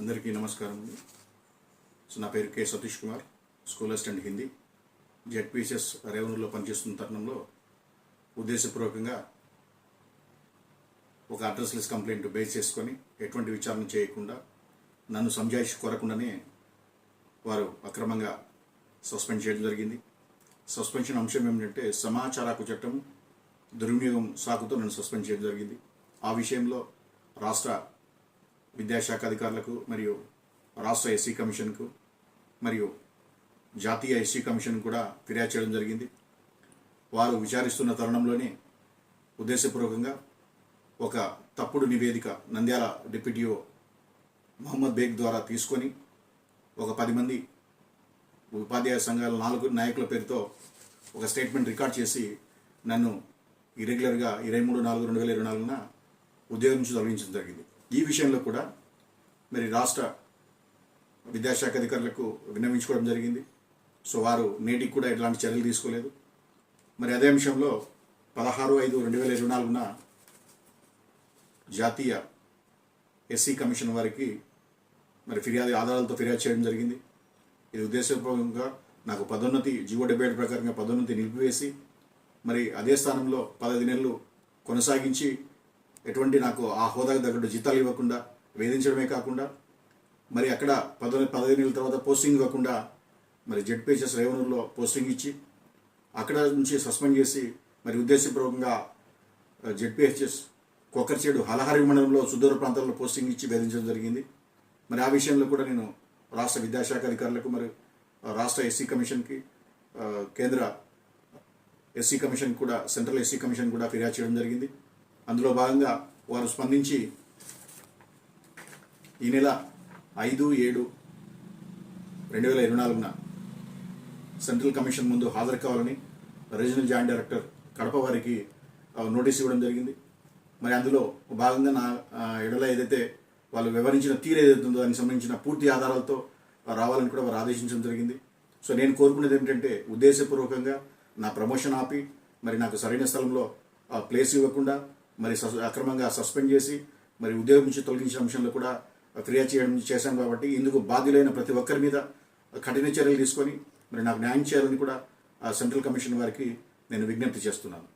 అందరికీ నమస్కారం అండి. సో నా పేరు K Satish Kumar school assistant Hindi. ZPCS రేవనూరులో పనిచేస్తున్న తరుణంలో ఉద్దేశపూర్వకంగా ఒక అడ్రస్ లెస్ కంప్లైంట్ బేస్ చేసుకొని ఎటువంటి విచారణ చేయకుండా నన్ను సంజాయిషి కోరకుండానే వారు అక్రమంగా సస్పెండ్ చేయడం జరిగింది. సస్పెన్షన్ అంశం ఏమిటంటే సమాచార హక్కు చట్టం దుర్వినియోగం సాకుతో నన్ను సస్పెండ్ చేయడం జరిగింది. ఆ విషయంలో రాష్ట్ర విద్యాశాఖ అధికారులకు మరియు రాష్ట్ర ఎస్సీ కమిషన్కు మరియు జాతీయ ఎస్సీ కమిషన్ కూడా ఫిర్యాదు చేయడం జరిగింది. వారు విచారిస్తున్న తరుణంలోనే ఉద్దేశపూర్వకంగా ఒక తప్పుడు నివేదిక నంద్యాల డిప్యూటీఓ మహమ్మద్ బేగ్ ద్వారా తీసుకొని ఒక పది మంది ఉపాధ్యాయ సంఘాల నాలుగు నాయకుల పేరుతో ఒక స్టేట్మెంట్ రికార్డ్ చేసి నన్ను ఇరెగ్యులర్గా ఇరవై మూడు నాలుగు రెండు వేల ఇరవై నాలుగున ఉద్యోగం నుంచి తొలగించడం జరిగింది. ఈ విషయంలో కూడా మరి రాష్ట్ర విద్యాశాఖ అధికారులకు విన్నవించుకోవడం జరిగింది. సో వారు నేటికి కూడా ఎలాంటి చర్యలు తీసుకోలేదు. మరి అదే అంశంలో పదహారు ఐదు రెండు వేల ఇరవై నాలుగున జాతీయ ఎస్సీ కమిషన్ వారికి మరి ఫిర్యాదు ఆధారాలతో ఫిర్యాదు చేయడం జరిగింది. ఇది ఉద్దేశపూర్వకంగా నాకు పదోన్నతి జీవో డెబ్బై ఏడు ప్రకారంగా పదోన్నతి నిలిపివేసి మరి అదే స్థానంలో పదహైదు నెలలు కొనసాగించి ఎటువంటి నాకు ఆ హోదాకు తగ్గట్టు జీతాలు ఇవ్వకుండా వేధించడమే కాకుండా మరి అక్కడ పదో పదహైదు నెలల తర్వాత పోస్టింగ్ ఇవ్వకుండా మరి జెడ్పీహెచ్ఎస్ రేవనూరులో పోస్టింగ్ ఇచ్చి అక్కడ నుంచి సస్పెండ్ చేసి మరి ఉద్దేశపూర్వకంగా జెడ్పీహెచ్ఎస్ కొక్కర్చేడు హలహరి మండలంలో సుదూర ప్రాంతాల్లో పోస్టింగ్ ఇచ్చి వేధించడం జరిగింది. మరి ఆ విషయంలో కూడా నేను రాష్ట్ర విద్యాశాఖ అధికారులకు మరి రాష్ట్ర ఎస్సీ కమిషన్కి కేంద్ర ఎస్సీ కమిషన్ కూడా సెంట్రల్ ఎస్సీ కమిషన్ కూడా ఫిర్యాదు చేయడం జరిగింది. అందులో భాగంగా వారు స్పందించి ఈ నెల ఐదు ఏడు రెండు వేల ఇరవై నాలుగున సెంట్రల్ కమిషన్ ముందు హాజరు కావాలని రీజనల్ జాయింట్ డైరెక్టర్ కడప వారికి నోటీస్ ఇవ్వడం జరిగింది. మరి అందులో భాగంగా నా ఎడల ఏదైతే వాళ్ళు వివరించిన తీరు ఏదైతే ఉందో దానికి సంబంధించిన పూర్తి ఆధారాలతో రావాలని కూడా వారు ఆదేశించడం జరిగింది. సో నేను కోరుకునేది ఏంటంటే ఉద్దేశపూర్వకంగా నా ప్రమోషన్ ఆపి మరి నాకు సరైన స్థలంలో ఆ ప్లేస్ ఇవ్వకుండా మరి సస్- అక్రమంగా సస్పెండ్ చేసి మరి ఉద్యోగం నుంచి తొలగించిన అంశంలో కూడా ఫిర్యాదు చేయడం చేశాను కాబట్టి ఇందుకు బాధ్యులైన ప్రతి ఒక్కరి మీద కఠిన చర్యలు తీసుకొని మరి నాకు న్యాయం చేయాలని కూడా ఆ సెంట్రల్ కమిషన్ వారికి నేను విజ్ఞప్తి చేస్తున్నాను.